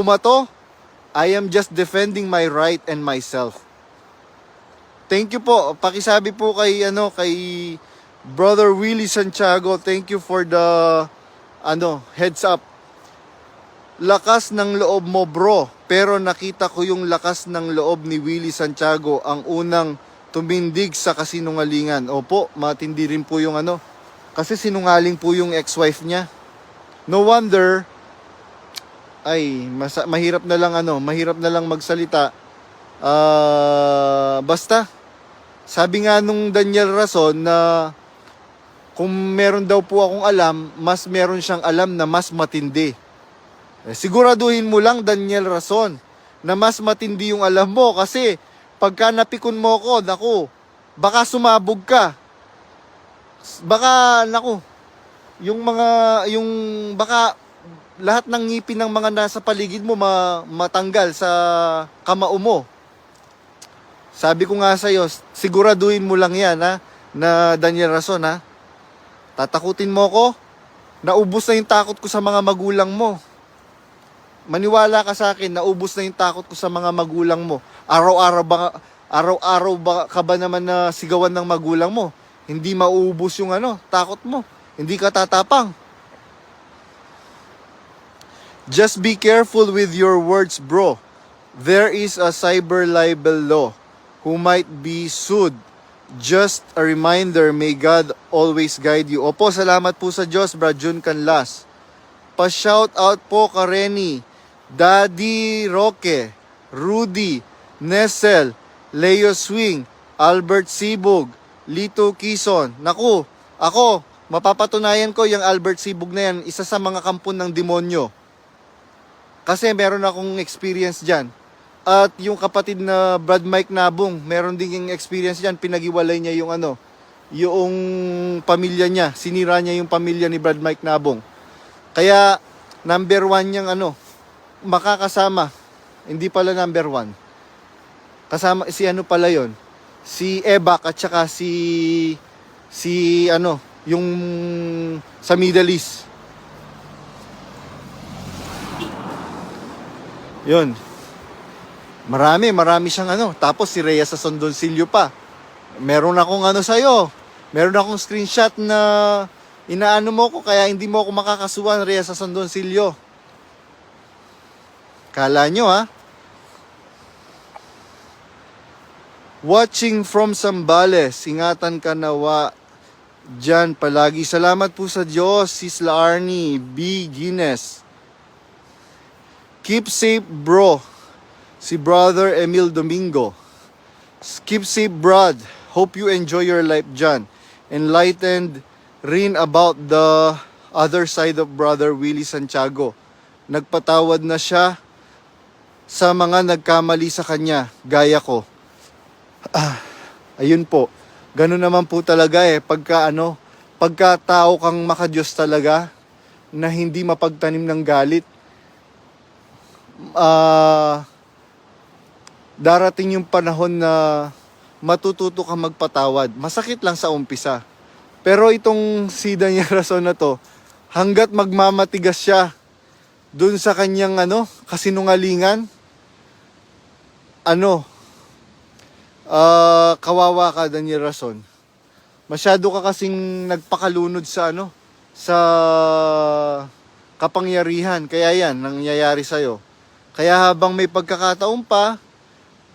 Pumato, I am just defending my right and myself. Thank you po. Pakisabi po kay ano kay Brother Willie Santiago. Thank you for the ano, heads up. Lakas ng loob mo, bro. Pero nakita ko yung lakas ng loob ni Willie Santiago ang unang tumindig sa kasinungalingan. Opo, matindi rin po yung ano. Kasi sinungaling po yung ex-wife niya. No wonder ay masa- mahirap na lang ano, mahirap na lang magsalita. Ah, basta sabi nga nung Daniel Rason na kung meron daw po akong alam, mas meron siyang alam na mas matindi. Eh, siguraduhin mo lang Daniel Rason na mas matindi yung alam mo kasi pagka napikon mo ko, naku, baka sumabog ka. Baka, naku, yung mga, yung, baka lahat ng ngipin ng mga nasa paligid mo ma, matanggal sa kamao mo. Sabi ko nga sa'yo, siguraduhin mo lang yan ha, na Daniel Rason ha. Tatakutin mo ko, naubos na yung takot ko sa mga magulang mo. Maniwala ka sa akin, naubos na yung takot ko sa mga magulang mo. Araw-araw ba, araw-araw ba ka ba naman na sigawan ng magulang mo? Hindi mauubos yung ano, takot mo. Hindi ka tatapang. Just be careful with your words, bro. There is a cyber libel law who might be sued. Just a reminder, may God always guide you. Opo, salamat po sa Diyos, Brad Jun Canlas. Pa-shout out po ka Renny, Daddy Roque, Rudy, Nessel, Leo Swing, Albert Sibog, Lito Kison. Naku, ako, mapapatunayan ko yung Albert Sibog na yan, isa sa mga kampon ng demonyo. Kasi meron akong experience dyan. At yung kapatid na Brad Mike Nabong, meron ding experience dyan. Pinagiwalay niya yung ano, yung pamilya niya. Sinira niya yung pamilya ni Brad Mike Nabong. Kaya, number one niyang ano, makakasama. Hindi pala number one. Kasama, si ano pala yon Si Ebak at saka si, si ano, yung sa Middle East. Yun. Marami, marami siyang ano. Tapos si Rhea sa Sondonsilyo pa. Meron akong ano sa'yo. Meron akong screenshot na inaano mo ko kaya hindi mo ako makakasuhan Rhea sa Sondonsilyo. Kala nyo ha? Watching from Sambales. Ingatan ka nawa dyan palagi. Salamat po sa Diyos, Sis Arnie, B. Guinness. Keep safe, bro. Si Brother Emil Domingo. Keep safe, Brad. Hope you enjoy your life dyan. Enlightened rin about the other side of Brother Willie Santiago. Nagpatawad na siya sa mga nagkamali sa kanya, gaya ko. Ah, ayun po. Ganun naman po talaga eh. Pagka ano, pagka tao kang makadiyos talaga, na hindi mapagtanim ng galit, ah, darating yung panahon na matututo ka magpatawad. Masakit lang sa umpisa. Pero itong si Daniel Rason na to, hanggat magmamatigas siya dun sa kanyang ano, kasinungalingan, ano, ah, kawawa ka Daniel Rason. Masyado ka kasing nagpakalunod sa ano, sa kapangyarihan. Kaya yan, nangyayari sa'yo. Kaya habang may pagkakataon pa,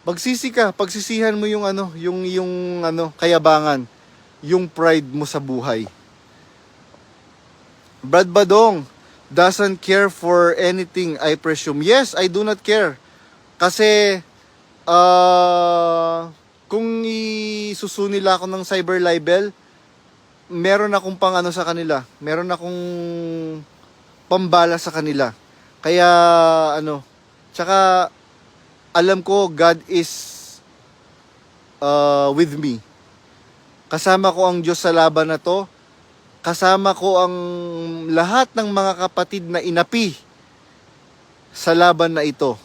Magsisi ka, pagsisihan mo yung ano, yung yung ano, kayabangan, yung pride mo sa buhay. Brad Badong doesn't care for anything, I presume. Yes, I do not care. Kasi uh, kung isusunila ako ng cyber libel, meron akong pang ano sa kanila. Meron akong pambala sa kanila. Kaya ano, tsaka alam ko God is uh, with me. Kasama ko ang Diyos sa laban na to. Kasama ko ang lahat ng mga kapatid na inapi sa laban na ito.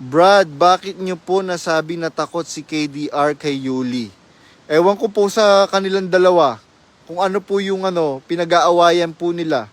Brad, bakit niyo po nasabi na takot si KDR kay Yuli? Ewan ko po sa kanilang dalawa kung ano po yung ano, pinag-aawayan po nila.